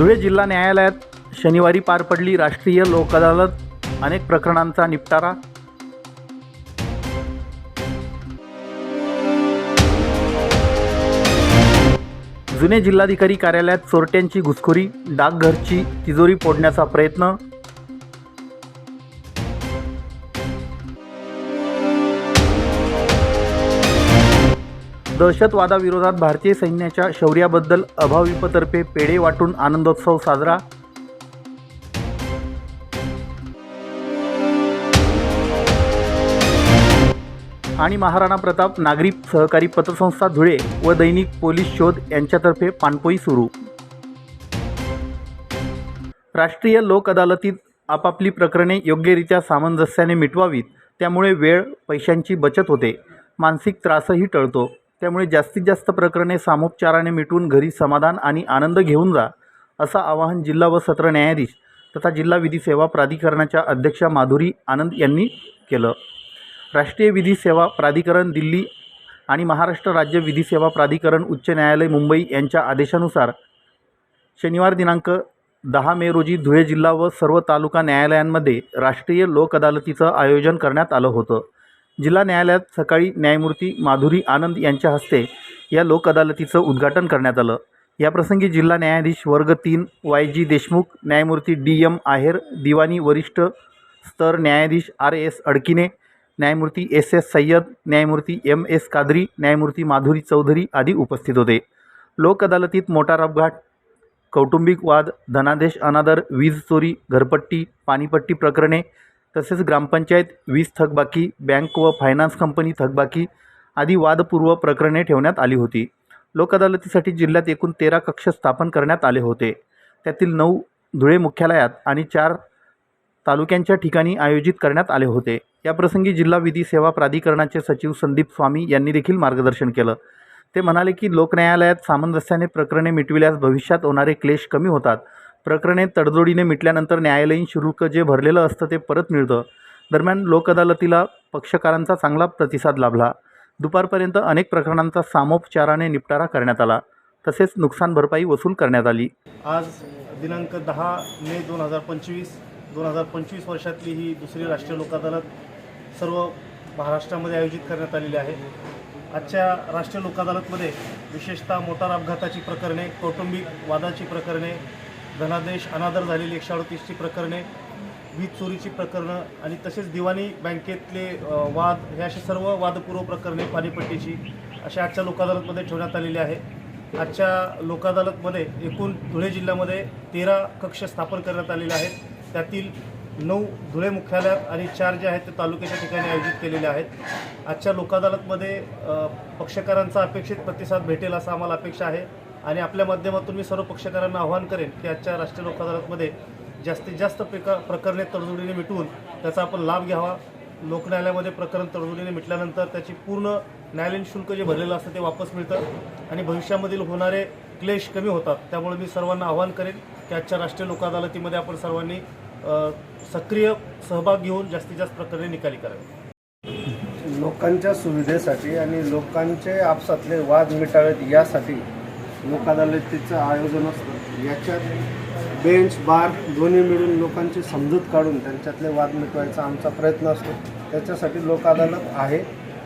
धुळे जिल्हा न्यायालयात शनिवारी पार पडली राष्ट्रीय लोक अदालत. अनेक प्रकरणांचा निपटारा. जुने जिल्हाधिकारी कार्यालयात चोरट्यांची घुसखोरी डाकघरची तिजोरी फोडण्याचा प्रयत्न. दहशतवादाविरोधात भारतीय सैन्याच्या शौर्याबद्दल अभाविपतर्फे पेढे वाटून आनंदोत्सव साजरा. आणि महाराणा प्रताप नागरी सहकारी पतसंस्था धुळे व दैनिक पोलीस शोध यांच्यातर्फे पाणपोई सुरू. राष्ट्रीय लोक अदालतीत आपापली प्रकरणे योग्यरित्या सामंजस्याने मिटवावीत त्यामुळे वेळ पैशांची बचत होते. मानसिक त्रासही टळतो. त्यामुळे जास्तीत जास्त प्रकरणे सामोपचाराने मिटवून घरी समाधान आणि आनंद घेऊन जा असं आवाहन जिल्हा व सत्र न्यायाधीश तथा जिल्हा विधी सेवा प्राधिकरणाच्या अध्यक्षा माधुरी आनंद यांनी केलं. राष्ट्रीय विधी सेवा प्राधिकरण दिल्ली आणि महाराष्ट्र राज्य विधी सेवा प्राधिकरण उच्च न्यायालय मुंबई यांच्या आदेशानुसार शनिवार दिनांक दहा मे रोजी धुळे जिल्हा व सर्व तालुका न्यायालयांमध्ये राष्ट्रीय लोक अदालतीचं आयोजन करण्यात आलं होतं. जिल्हा न्यायालयात सकाळी न्यायमूर्ती माधुरी आनंद यांच्या हस्ते या लोक अदालतीचं उद्घाटन करण्यात आलं. याप्रसंगी जिल्हा न्यायाधीश वर्ग तीन वाय जी देशमुख न्यायमूर्ती डी एम आहेर दिवाणी वरिष्ठ स्तर न्यायाधीश आर एस अडकिने न्यायमूर्ती एस एस सय्यद न्यायमूर्ती एम एस कादरी न्यायमूर्ती माधुरी चौधरी आदी उपस्थित होते. लोक अदालतीत मोटार अपघात कौटुंबिक वाद धनादेश अनादर वीज चोरी घरपट्टी पाणीपट्टी प्रकरणे तसेच ग्रामपंचायत वीज थकबाकी बँक व फायनान्स कंपनी थकबाकी आदी वादपूर्व प्रकरणे ठेवण्यात आली होती. लोक अदालतीसाठी जिल्ह्यात एकूण तेरा कक्ष स्थापन करण्यात आले होते. त्यातील नऊ धुळे मुख्यालयात आणि चार तालुक्यांच्या ठिकाणी आयोजित करण्यात आले होते. याप्रसंगी जिल्हा विधी सेवा प्राधिकरणाचे सचिव संदीप स्वामी यांनी देखील मार्गदर्शन केलं. ते म्हणाले की लोकन्यायालयात सामंजस्याने प्रकरणे मिटविल्यास भविष्यात होणारे क्लेश कमी होतात. प्रकरणे तडजोडीने मिटल्यानंतर न्यायालयीन शुल्क जे भरलेलं असतं ते परत मिळतं. दरम्यान लोक अदालतीला पक्षकारांचा चांगला प्रतिसाद लाभला. दुपारपर्यंत अनेक प्रकरणांचा सामोपचाराने निपटारा करण्यात आला. तसेच नुकसान भरपाई वसूल करण्यात आली. आज दिनांक दहा मे दोन हजार पंचवीस दोन हजार पंचवीस वर्षातली ही दुसरी राष्ट्रीय लोक अदालत सर्व महाराष्ट्रामध्ये आयोजित करण्यात आलेली आहे. आजच्या राष्ट्रीय लोक अदालतमध्ये विशेषतः मोटार अपघाताची प्रकरणे कौटुंबिक वादाची प्रकरणे धनादेश अनादर झालेली एकशे अडतीसची प्रकरणे वीज चोरीची प्रकरणं आणि तसेच दिवाणी बँकेतले वाद हे असे सर्व वादपूर्व प्रकरणे पाणीपट्टीची अशा आजच्या लोक अदालतमध्ये ठेवण्यात आलेली आहे. आजच्या लोक अदालतमध्ये एकूण धुळे जिल्ह्यामध्ये तेरा कक्ष स्थापन करण्यात आलेले आहेत. त्यातील नऊ धुळे मुख्यालयात आणि चार जे आहेत ते तालुक्याच्या ठिकाणी आयोजित केलेले आहेत. आजच्या लोक अदालतमध्ये पक्षकारांचा अपेक्षित प्रतिसाद भेटेल असा आम्हाला अपेक्षा आहे. आणि आपल्या माध्यमातून मी सर्व पक्षकारांना आवाहन करेन की आजच्या राष्ट्रीय लोक अदालतमध्ये जास्तीत जास्त प्रका प्रकरणे तडजोडीने मिटवून त्याचा आपण लाभ घ्यावा. लोक न्यायालयामध्ये प्रकरण तडजोडीने मिटल्यानंतर त्याची पूर्ण न्यायालयीन शुल्क जे भरलेलं असतं ते वापस मिळतं आणि भविष्यामधील होणारे क्लेश कमी होतात. त्यामुळे मी सर्वांना आवाहन करेन की आजच्या राष्ट्रीय लोक अदालतीमध्ये आपण सर्वांनी सक्रिय सहभाग घेऊन जास्तीत जास्त प्रकरणे निकाली करावी. लोकांच्या सुविधेसाठी आणि लोकांचे आपसातले वाद मिटावेत यासाठी लोक अदालतीचं आयोजन असतं. याच्यात बेंच बार दोन्ही मिळून लोकांची समजूत काढून त्यांच्यातले वाद मिटवायचा आमचा प्रयत्न असतो. त्याच्यासाठी लोक अदालत आहे.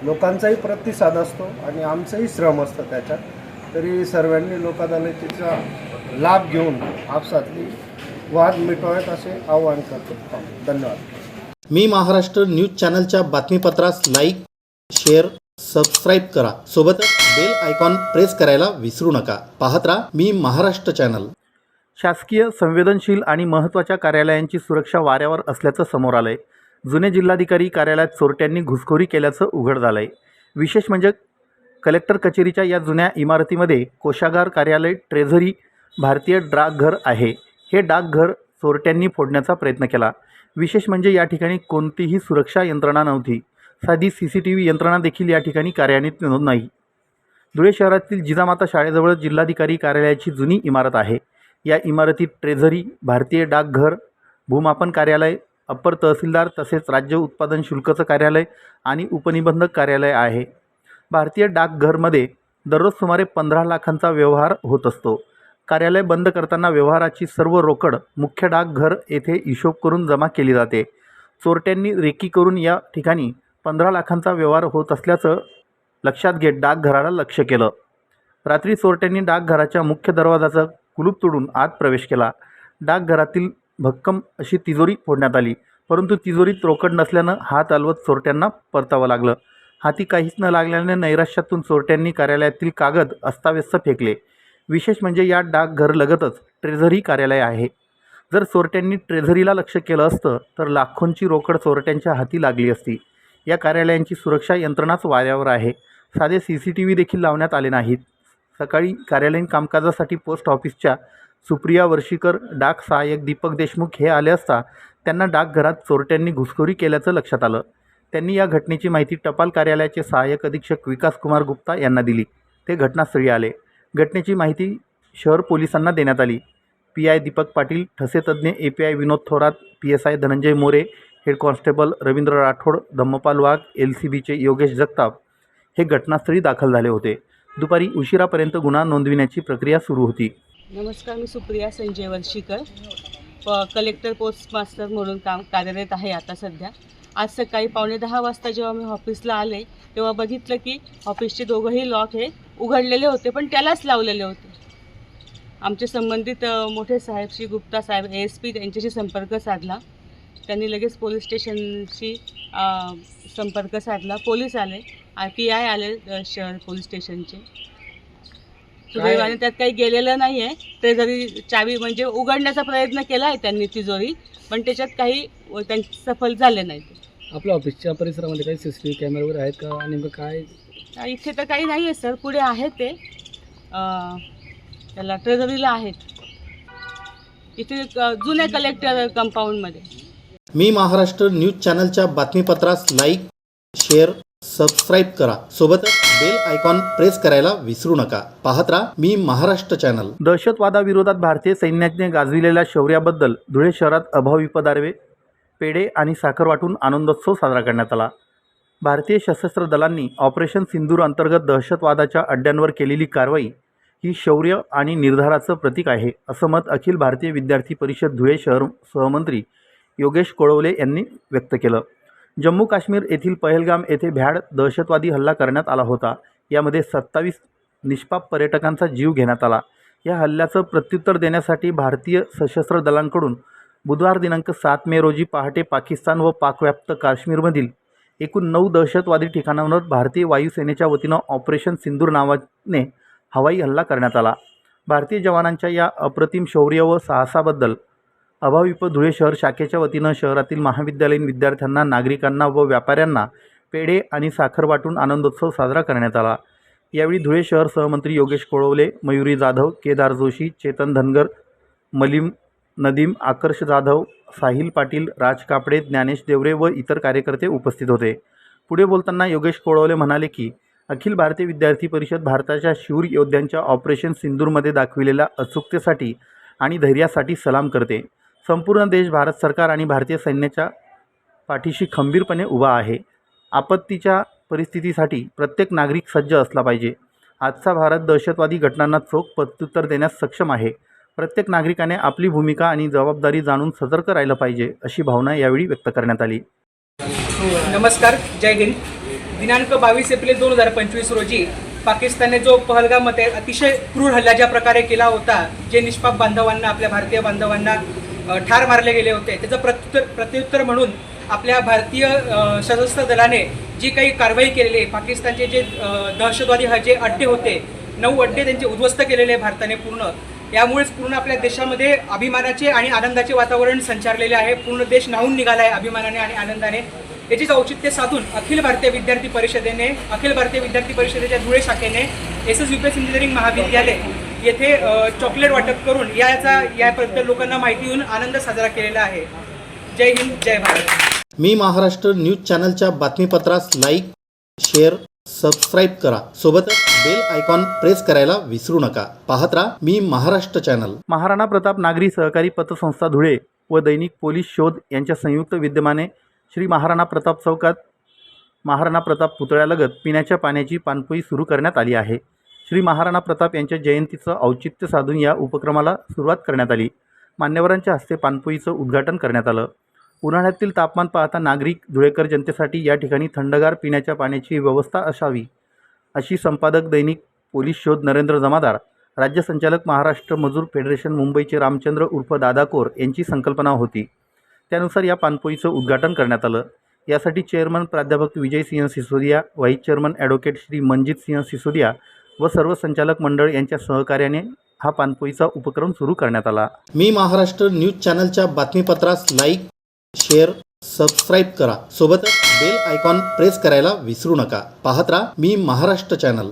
लोकांचाही प्रतिसाद असतो आणि आमचंही श्रम असतं त्याच्यात. तरी सर्वांनी लोक अदालतीचा लाभ घेऊन आपसातली वाद मिटवावेत असे आवाहन करतो. धन्यवाद. मी महाराष्ट्र न्यूज चॅनलच्या बातमीपत्रास लाईक शेअर सबस्क्राईब करा. सोबतच बेल आयकॉन प्रेस करायला विसरू नका. पाहत राहा मी महाराष्ट्र चॅनल शासकीय संवेदनशील आणि महत्त्वाच्या कार्यालयांची सुरक्षा वाऱ्यावर असल्याचं समोर आलं आहे जुने जिल्हाधिकारी कार्यालयात चोरट्यांनी घुसखोरी केल्याचं उघड झालं आहे विशेष म्हणजे कलेक्टर कचेरीच्या या जुन्या इमारतीमध्ये कोशागार कार्यालय ट्रेझरी भारतीय डाकघर आहे. हे डाकघर चोरट्यांनी फोडण्याचा प्रयत्न केला. विशेष म्हणजे या ठिकाणी कोणतीही सुरक्षा यंत्रणा नव्हती. साधी सी सी टी व्ही यंत्रणा देखील या ठिकाणी कार्यान्वित नाही. धुळे शहरातील जिजामाता शाळेजवळ जिल्हाधिकारी कार्यालयाची जुनी इमारत आहे. या इमारतीत ट्रेझरी भारतीय डाकघर भूमापन कार्यालय अप्पर तहसीलदार तसेच राज्य उत्पादन शुल्कचं कार्यालय आणि उपनिबंधक कार्यालय आहे. भारतीय डाकघरमध्ये दररोज सुमारे पंधरा लाखांचा व्यवहार होत असतो. कार्यालय बंद करताना व्यवहाराची सर्व रोकड मुख्य डाकघर येथे हिशोब करून जमा केली जाते. चोरट्यांनी रेकी करून या ठिकाणी पंधरा लाखांचा व्यवहार होत असल्याचं लक्षात घेत डाकघराला लक्ष केलं. रात्री चोरट्यांनी डाकघराच्या मुख्य दरवाजाचं कुलूप तोडून आत प्रवेश केला. डाकघरातील भक्कम अशी तिजोरी फोडण्यात आली. परंतु तिजोरीत रोकड नसल्यानं हात हलवत चोरट्यांना परतावं लागलं. हाती काहीच न लागल्याने नैराश्यातून चोरट्यांनी कार्यालयातील कागद अस्ताव्यस्त फेकले. विशेष म्हणजे या डाकघरलगतच ट्रेझरी कार्यालय आहे. जर चोरट्यांनी ट्रेझरीला लक्ष केलं असतं तर लाखोंची रोकड चोरट्यांच्या हाती लागली असती. या कार्यालयांची सुरक्षा यंत्रणाच वाऱ्यावर आहे. साधे सी सी टी व्ही देखील लावण्यात आले नाहीत. सकाळी कार्यालयीन कामकाजासाठी पोस्ट ऑफिसच्या सुप्रिया वर्षीकर डाक सहाय्यक दीपक देशमुख हे आले असता त्यांना डाकघरात चोरट्यांनी घुसखोरी केल्याचं लक्षात आलं. त्यांनी या घटनेची माहिती टपाल कार्यालयाचे सहाय्यक अधीक्षक विकास कुमार गुप्ता यांना दिली. ते घटनास्थळी आले. घटनेची माहिती शहर पोलिसांना देण्यात आली. P I Deepak Patil ठसेतज्ञ A P I Vinod Thorat P S I Dhananjay More head constable Ravindra Rathod Dhammapal Wagh L C बीचे योगेश जगताप हे घटनास्थळी दाखल झाले होते. दुपारी उशिरापर्यंत गुन्हा नोंदविण्याची प्रक्रिया सुरू होती. नमस्कार मी सुप्रिया संजय वर्षीकर प कलेक्टर पोस्ट मास्टर म्हणून काम कार्यरत आहे आता सध्या. आज सकाळी पावणे दहा वाजता जेव्हा मी ऑफिसला आले तेव्हा बघितलं की ऑफिसचे दोघंही लॉक हे उघडलेले होते पण त्यालाच लावलेले होते. आमचे संबंधित मोठे साहेब श्री गुप्ता साहेब ए एस पी त्यांच्याशी संपर्क साधला. त्यांनी लगेच पोलीस स्टेशनशी संपर्क साधला. पोलीस आले. पी आय आले शहर पोलीस स्टेशनचे. सुदैवाने त्यात काही गेलेलं नाही आहे ते जरी चावी म्हणजे उघडण्याचा प्रयत्न केला आहे त्यांनी तिजोरी पण त्याच्यात काही त्यांचे सफल झाले नाहीत. आपल्या ऑफिसच्या परिसरामध्ये काही सी सी टी व्ही कॅमेरे वगैरे आहेत का? नेमकं काय? इथे तर काही नाही आहे सर. पुढे आहे ते. त्याला ट्रेझरीला आहेत. इथे जुन्या कलेक्टर कंपाऊंडमध्ये मी महाराष्ट्र न्यूज चॅनलच्या बातमीपत्रास लाईक शेअर सबस्क्राईब करा. सोबतच बेल आयकॉन प्रेस करायला विसरू नका. पाहत राहा मी महाराष्ट्र चॅनल. दहशतवादाविरोधात भारतीय सैन्याने गाजविलेल्या शौर्याबद्दल धुळे शहरात अभावी पदार्वे पेढे आणि साखर वाटून आनंदोत्सव साजरा करण्यात आला. भारतीय सशस्त्र दलांनी ऑपरेशन सिंदूर अंतर्गत दहशतवादाच्या अड्ड्यांवर केलेली कारवाई ही शौर्य आणि निर्धाराचं प्रतीक आहे असं मत अखिल भारतीय विद्यार्थी परिषद धुळे शहर सहमंत्री योगेश कोळवले यांनी व्यक्त केलं. जम्मू काश्मीर येथील पहलगाम येथे भ्याड दहशतवादी हल्ला करण्यात आला होता. यामध्ये सत्तावीस निष्पाप पर्यटकांचा जीव घेण्यात आला. या हल्ल्याचं प्रत्युत्तर देण्यासाठी भारतीय सशस्त्र दलांकडून बुधवार दिनांक सात मे रोजी पहाटे पाकिस्तान व पाकव्याप्त काश्मीरमधील एकूण नऊ दहशतवादी ठिकाणांवर भारतीय वायुसेनेच्या वतीनं ऑपरेशन सिंदूर नावाने हवाई हल्ला करण्यात आला. भारतीय जवानांच्या या अप्रतिम शौर्य व साहसाबद्दल अभाविप धुळे शहर शाखेच्या वतीनं शहरातील महाविद्यालयीन विद्यार्थ्यांना नागरिकांना व व्यापाऱ्यांना पेढे आणि साखर वाटून आनंदोत्सव साजरा करण्यात आला. यावेळी धुळे शहर सहमंत्री योगेश कोळवले मयुरी जाधव केदार जोशी चेतन धनगर मलिम नदीम आकर्ष जाधव साहिल पाटील राज कापडे ज्ञानेश देवरे व इतर कार्यकर्ते उपस्थित होते. पुढे बोलताना योगेश कोळवले म्हणाले की अखिल भारतीय विद्यार्थी परिषद भारताच्या शूर योद्ध्यांच्या ऑपरेशन सिंदूरमध्ये दाखविलेल्या अचूकतेसाठी आणि धैर्यासाठी सलाम करते. संपूर्ण देश भारत सरकार आणि भारतीय सैन्याच्या पाठीशी खंबीरपणे उभा आहे. आपत्तीच्या परिस्थितीसाठी प्रत्येक नागरिक सज्ज असला पाहिजे. आजचा भारत दहशतवादी घटनांना चोख प्रत्युत्तर देण्यास सक्षम आहे. प्रत्येक नागरिकाने आपली भूमिका आणि जबाबदारी जाणून सतर्क राहिलं पाहिजे अशी भावना यावेळी व्यक्त करण्यात आली. नमस्कार जय हिंद. दिनांक बावीस एप्रिल दोन हजार पंचवीस रोजी पाकिस्तानने जो पहलगामध्ये अतिशय क्रूर हल्ला ज्या प्रकारे केला होता जे निष्पाप बांधवांना आपल्या भारतीय बांधवांना ठार मारले गेले होते. त्याचं प्रत्युत्तर प्रत्युत्तर म्हणून आपल्या भारतीय सशस्त्र दलाने जी काही कारवाई केलेली आहे पाकिस्तानचे जे दहशतवादी हा जे अड्डे होते नऊ अड्डे त्यांचे उद्ध्वस्त केलेले आहे भारताने पूर्ण. यामुळेच पूर्ण आपल्या देशामध्ये अभिमानाचे आणि आनंदाचे वातावरण संचारलेले आहे. पूर्ण देश न्हावून निघाला आहे अभिमानाने आणि आनंदाने. याचीच औचित्य साधून अखिल भारतीय विद्यार्थी परिषदेने अखिल भारतीय विद्यार्थी परिषदेच्या धुळे शाखेने S S U P S engineering महाविद्यालय येथे चॉकलेट वाटप करून याचा याबद्दल लोकांना माहिती होऊन आनंद साजरा केलेला आहे. जय हिंद जय भारत. मी महाराष्ट्र न्यूज चॅनलच्या बातमीपत्रास लाईक शेअर सबस्क्राईब करा. सोबतच बेल आयकॉन प्रेस करायला विसरू नका. पाहत राहा मी महाराष्ट्र चॅनल. महाराणा प्रताप नागरी सहकारी पतसंस्था धुळे व दैनिक पोलीस शोध यांच्या संयुक्त विद्यमाने श्री महाराणा प्रताप चौकात महाराणा प्रताप पुतळ्यालगत पिण्याच्या पाण्याची पाणपोई सुरू करण्यात आली आहे. श्री महाराणा प्रताप यांच्या जयंतीचं औचित्य साधून या उपक्रमाला सुरुवात करण्यात आली. मान्यवरांच्या हस्ते पानपोईचं उद्घाटन करण्यात आलं. उन्हाळ्यातील तापमान पाहता नागरिक धुळेकर जनतेसाठी या ठिकाणी थंडगार पिण्याच्या पाण्याची व्यवस्था असावी अशी संपादक दैनिक पोलीस शोध नरेंद्र जमादार राज्य संचालक महाराष्ट्र मजूर फेडरेशन मुंबईचे रामचंद्र उर्फ दादाकोर यांची संकल्पना होती. त्यानुसार या पानपोईचं उद्घाटन करण्यात आलं. यासाठी चेअरमन प्राध्यापक Vijaysinh Sisodia vice chairman advocate Shri Manjit Singh Sisodia व सर्व संचालक मंडळ यांच्या सहकार्याने हा पानपोईचा उपक्रम सुरू करण्यात आला. मी महाराष्ट्र न्यूज चॅनलच्या बातमीपत्रास लाईक शेअर सबस्क्राईब करा. सोबतच बेल आयकॉन प्रेस करायला विसरू नका. पाहत राहा मी महाराष्ट्र चॅनल.